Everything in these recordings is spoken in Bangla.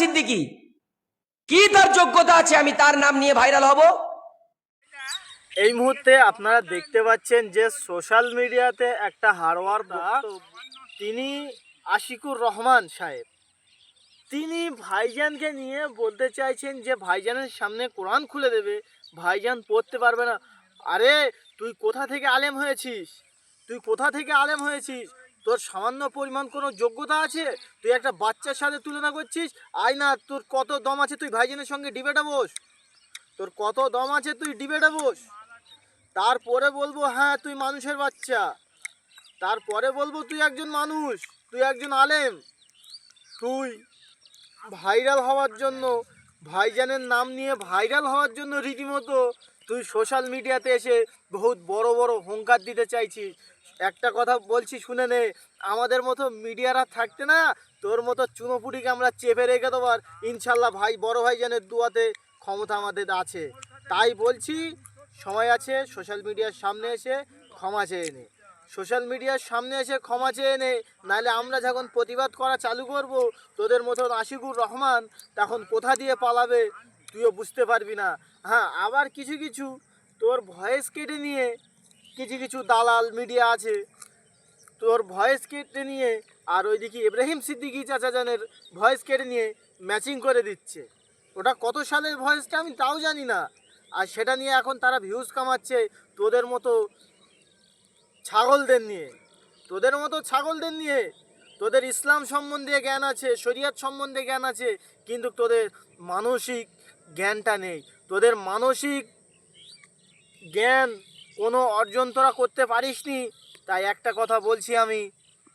সিদ্দিকি। কি তার যোগ্যতা আছে আমি তার নাম নিয়ে ভাইরাল হব? এই মুহূর্তে আপনারা দেখতে পাচ্ছেন যে সোশ্যাল মিডিয়াতে একটা হারওয়ার তিনি আশিকুর রহমান সাহেব। তিনি ভাইজানকে নিয়ে বলতে চাইছেন যে ভাইজানের সামনে কোরআন খুলে দেবে, ভাইজান পড়তে পারবে না। আরে, তুই কোথা থেকে আলেম হয়েছিস? তুই কোথা থেকে আলেম হয়েছিস? তোর সামান্য পরিমাণ কোনো যোগ্যতা আছে? তুই একটা বাচ্চার সাথে তুলনা করছিস? আয় না, তোর কত দম আছে তুই ভাইজানের সঙ্গে ডিবেটে বস তোর কত দম আছে তুই ডিবেটে বস তারপরে বলব হ্যাঁ তুই মানুষের বাচ্চা। তারপরে বলব, তুই একজন মানুষ, তুই একজন আলেম। তুই ভাইরাল হওয়ার জন্য ভাইজানের নাম নিয়ে ভাইরাল হওয়ার জন্য রীতিমতো তুই সোশ্যাল মিডিয়াতে এসে বহুত বড় বড় হুঙ্কার দিতে চাইছিস। একটা কথা বলছি, শুনে নে। আমাদের মতো মিডিয়ারা থাকতে না, তোর মতো চুনোপুটিকে আমরা চেপে রেখে দেবো আর ইনশাল্লাহ ভাই, বড় ভাইজানের দুয়াতে ক্ষমতা আমাদের আছে। তাই বলছি, সময় আছে সোশ্যাল মিডিয়ার সামনে এসে ক্ষমা চেয়ে নে। সোশ্যাল মিডিয়ার সামনে এসে ক্ষমা চেয়ে নে, নাহলে আমরা যখন প্রতিবাদ করা চালু করব, তোদের মতন আশিকুর রহমান তখন কোথা দিয়ে পালাবে, তুইও বুঝতে পারবি না। হ্যাঁ আবার কিছু কিছু তোর ভয়েস কেটে নিয়ে কিছু কিছু দালাল মিডিয়া আছে, তোর ভয়েস কেটে নিয়ে আর ওইদিকে ইব্রাহিম সিদ্দিকি চাচাজানের ভয়েস কেটে নিয়ে ম্যাচিং করে দিচ্ছে। ওটা কত সালের ভয়েসটা আমি তাও জানি না। আর সেটা নিয়ে এখন তারা ভিউজ কামাচ্ছে, তোদের মতো ছাগলদের নিয়ে। তোদের মতো ছাগলদের নিয়ে তোদের ইসলাম সম্বন্ধে জ্ঞান আছে, শরিয়ত সম্বন্ধে জ্ঞান আছে, কিন্তু তোদের মানসিক জ্ঞানটা নেই। তোদের মানসিক জ্ঞান কোনো অর্জন তোরা করতে পারিসনি, তাই একটা কথা বলছি আমি,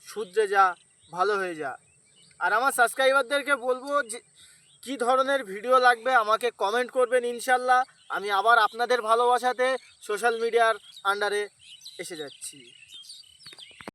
শুধরে যা, ভালো হয়ে যা। আর আমার সাবস্ক্রাইবারদেরকে বলব যে, কী ধরনের ভিডিও লাগবে আমাকে কমেন্ট করবেন ইনশাল্লাহ। আমি আবার আপনাদের ভালোবাসাতে সোশ্যাল মিডিয়ার আন্ডারে এসে যাচ্ছি।